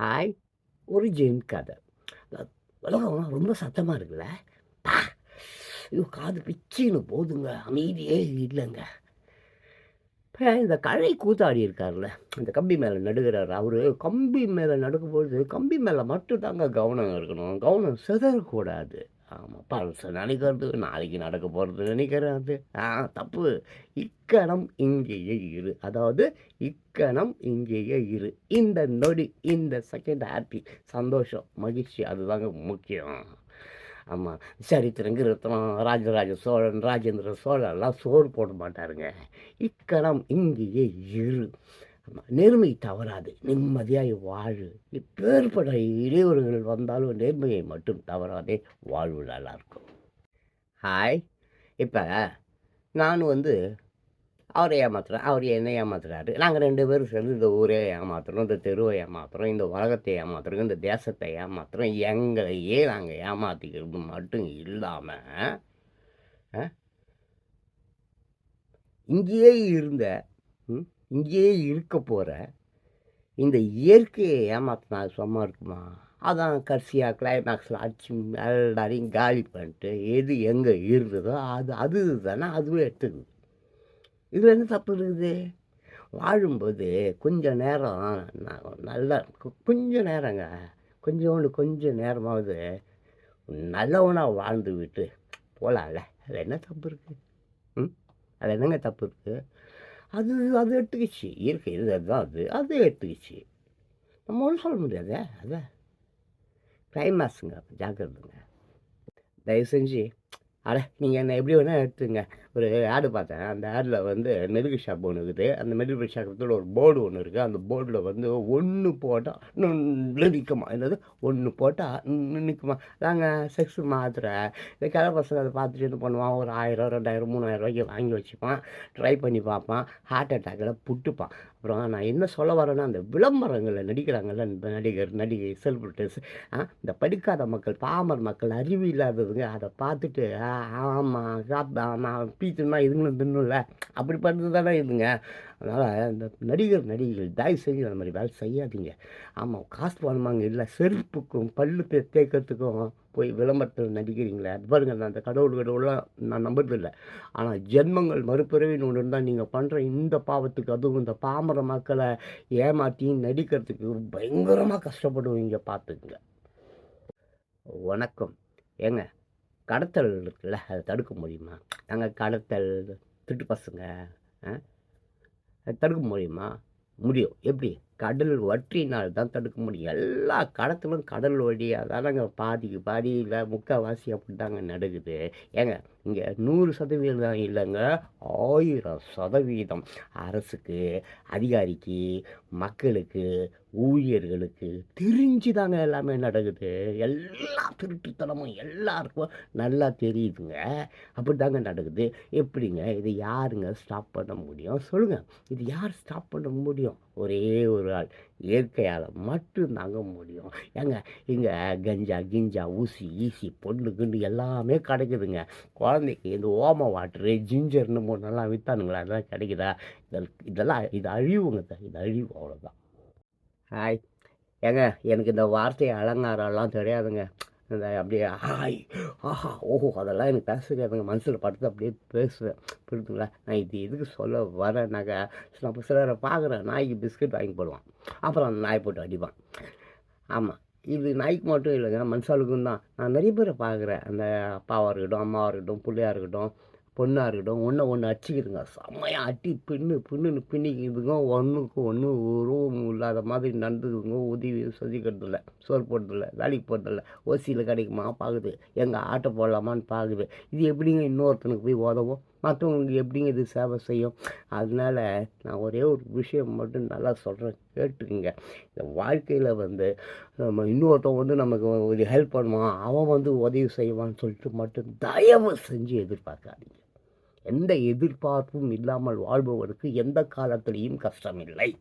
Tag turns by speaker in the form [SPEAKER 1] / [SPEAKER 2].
[SPEAKER 1] Hi ஒரு ஜெயின் கதை. உலகம் ரொம்ப சத்தமாக இருக்குல்ல? பா. ஐயோ காது பிச்சின்னு போதுங்க. அமைதியே இல்லைங்க. இப்போ இந்த கழை கூத்தாடி இருக்கார்ல இந்த கம்பி மேலே நடுகிறார். அவர் கம்பி மேலே நடுக்கும்போது கம்பி மேலே மட்டும் தாங்க கவனம் இருக்கணும். கவனம் சிதறக்கூடாது. ஆமாம் பழச நினைக்கிறது நாளைக்கு நடக்க போகிறது நினைக்கிறது ஆ தப்பு. இக்கணம் இங்கேயே இரு. அதாவது இக்கணம் இங்கேயே இரு. இந்த நொடி இந்த செகண்ட் ஹாப்பி சந்தோஷம் மகிழ்ச்சி அதுதாங்க முக்கியம். ஆமாம் சரித்திரங்க ரத்னம் ராஜராஜ சோழன் ராஜேந்திர சோழன்லாம் சோறு போட மாட்டாருங்க. இக்கணம் இங்கேயே இரு. நேர்மை தவறாது நிம்மதியாக வாழு. எப்பேற்பட்ட இடையூறுகள் வந்தாலும் நேர்மையை மட்டும் தவறாதே வாழ்வு நல்லாயிருக்கும் ஹாய் இப்போ நான் வந்து அவரை ஏமாத்துறேன் அவர் என்னை ஏமாத்துறாரு. நாங்கள் ரெண்டு பேரும் சேர்ந்து இந்த ஊரே ஏமாத்துறோம் இந்த தெருவை ஏமாத்துறோம் இந்த உலகத்தை ஏமாத்துறோம் இந்த தேசத்தை ஏமாத்துறோம். எங்களையே நாங்கள் ஏமாத்திக்கிறது மட்டும் இல்லாமல் இங்கேயே இருந்த ம், இங்கேயே இருக்க போகிற இந்த இயற்கையை ஏமாத்தினா சும்மா இருக்குமா? அதான் கடைசியாக கிளைமேக்ஸில் அடிச்சு எல்லாரையும் காலி பண்ணிட்டு எது எங்கே இருந்ததோ அது அது தானே அதுவே எடுத்துக்குது. இதில் என்ன தப்பு இருக்குது? வாழும்போது கொஞ்சம் நேரம் நான் நல்லா கொஞ்சம் நேரங்க கொஞ்சோண்டு கொஞ்சம் நேரமாவது நல்லவனாக வாழ்ந்து விட்டு போகலாம்ல அதில் என்ன தப்பு இருக்குது ம்? அதில் என்னங்க தப்பு இருக்குது அது அது எடுத்துக்கிச்சு இயற்கை இது அதுதான் அது அது எடுத்துக்கிச்சு நம்ம ஒன்றும் சொல்ல முடியாதே அதை க்ளைமாஸுங்க ஜாக்கிரதைங்க. தயவு செஞ்சு அட நீங்கள் என்ன எப்படி வேணால் எடுத்துங்க ஒரு ஆடு பார்த்தேன். அந்த ஆடில் வந்து மெடிக்கல் ஷாப் ஒன்று இருக்குது. அந்த மெடிக்கல் ஷாப்பத்தில் ஒரு போர்டு ஒன்று இருக்குது அந்த போர்டில் வந்து ஒன்று போட்டால் நிற்குமா என்னது? ஒன்று போட்டால் நிற்குமா அதாங்க செக்ஸ் மாத்திரை. இந்த கிளை பசங்க அதை பார்த்துட்டு என்ன பண்ணுவான்? ஒரு ஆயிரம் ரெண்டாயிரம் மூணாயிரம் ரூபாய்க்கு வாங்கி வச்சுப்பான். ட்ரை பண்ணி பார்ப்பான். ஹார்ட் அட்டாக்கில் புட்டுப்பான். அப்புறம் நான் என்ன சொல்ல வரேன்னா அந்த விளம்பரங்களில் நடிக்கிறாங்கல்ல இந்த நடிகர் நடிகை செலிபிரிட்டிஸ் இந்த படிக்காத மக்கள் பாமர் மக்கள் அறிவு இல்லாததுங்க அதை பார்த்துட்டு ஆமாம் சாப்பிட்டா ஆமாம் பீச்சுன்னா இதுங்களும் தின்னும்ல. அப்படி பண்ணுறது தானே இதுங்க. அதனால் இந்த நடிகர் நடிகைகள் தயவு செஞ்சு அந்த மாதிரி வேலை செய்யாதீங்க. ஆமாம் காசு பணமாங்க இல்லை செருப்புக்கும் பல்லு தே தேய்க்கிறதுக்கும் போய் விளம்பரத்தில் நடிக்கிறீங்களே. அது நான் அந்த கடவுள் கடவுள்லாம் நான் நம்புறதில்லை ஆனால் ஜென்மங்கள் மறுபிறவின்னு ஒன்று இருந்தால் நீங்கள் பண்ணுற இந்த பாவத்துக்கு அதுவும் இந்த பாமர மக்களை ஏமாற்றி நடிக்கிறதுக்கு பயங்கரமாக கஷ்டப்படுவீங்க பார்த்துக்குங்க. வணக்கம். ஏங்க கடத்தல் இருக்குல்ல அதை தடுக்க முடியுமா? நாங்கள் கடத்தல் திட்டு பசங்க தடுக்க முடியுமா? முடியும். எப்படி? கடல் வற்றினால் தான் தடுக்க முடியும். எல்லா கடத்திலும் கடல் வழியாக தானங்க பாதிக்கு பாதி இல்லை முக்கால்வாசி அப்படி தாங்க நடக்குது. ஏங்க இங்கே நூறு சதவீதம் இல்லைங்க ஆயிரம் சதவீதம். அரசுக்கு அதிகாரிக்கு மக்களுக்கு ஊழியர்களுக்கு தெரிஞ்சு தாங்க எல்லாமே நடக்குது. எல்லா திருட்டுத்தனமும் எல்லாருக்கும் நல்லா தெரியுதுங்க. அப்படி தாங்க நடக்குது. எப்படிங்க இது யாருங்க ஸ்டாப் பண்ண முடியும்? சொல்லுங்கள் இது யார் ஸ்டாப் பண்ண முடியும்? ஒரே ஒரு ஆள் இயற்கையால் மட்டும்தாங்க முடியும். ஏங்க இங்கே கஞ்சா கிஞ்சா ஊசி ஈசி பொண்ணு கிண்டு எல்லாமே கிடைக்குதுங்க. குழந்தைக்கு இந்த ஓம வாட்டரு ஜிஞ்சர்னு மூணெல்லாம் விற்றானுங்களா அதெல்லாம் கிடைக்குதா? இதெல்லாம் இது அழிவுங்க சார். இது அழிவு அவ்வளோதான் ஹாய். ஏங்க எனக்கு இந்த வார்த்தை அலங்காரம்லாம் தெரியாதுங்க. இந்த அப்படியே ஹாய் ஆஹா ஓஹோ அதெல்லாம் எனக்கு பேச தெரியாதுங்க மனசில் படுத்து அப்படியே பேசுவேன். புரியுதுங்களா நான் இது எதுக்கு சொல்ல வரேன்னாக்கா நம்ம சிலரை பார்க்குறேன். நாய்க்கு பிஸ்கட் வாங்கி போடுவான். அப்புறம் அந்த நாய் போட்டு அடிப்பான். ஆமாம் இது நாய்க்கு மட்டும் இல்லைங்க மனுஷாளுக்கும் தான். நான் நிறைய பேரை பார்க்குறேன். அந்த அப்பாவாக இருக்கட்டும் அம்மாவாக இருக்கட்டும் பிள்ளையாக இருக்கட்டும். பொண்ணாக இருக்கட்டும் ஒன்றை ஒன்று அடிச்சுக்கிதுங்க. செம்மையாக அட்டி பின்னு பின்னுன்னு பின்னிக்கிதுங்க. ஒன்றுக்கு ஒன்று உருவம் இல்லாத மாதிரி நடந்துக்குதுங்க. உதவி சொதிக்கிறதில்ல சோறு போடுறதில்ல வேலைக்கு போடுறதில்ல ஓசியில் கிடைக்குமா? பார்க்குது. எங்கள் ஆட்டோ போடலாமான்னு பார்க்குது. இது எப்படிங்க இன்னொருத்தனுக்கு போய் உதவும்? மற்றவங்களுக்கு எப்படிங்க இது சேவை செய்யும்? அதனால் நான் ஒரே ஒரு விஷயம் மட்டும் நல்லா சொல்கிறேன் கேட்டுக்குங்க. இந்த வாழ்க்கையில் வந்து நம்ம இன்னொருத்தன் வந்து நமக்கு ஒரு ஹெல்ப் பண்ணுவான். அவன் வந்து உதவி செய்வான்னு சொல்லிட்டு மட்டும் தயவு செஞ்சு எதிர்பார்க்காதீங்க. எந்த எதிர்பார்ப்பும் இல்லாமல் வாழ்பவருக்கு எந்த காலத்திலையும் கஷ்டமில்லை.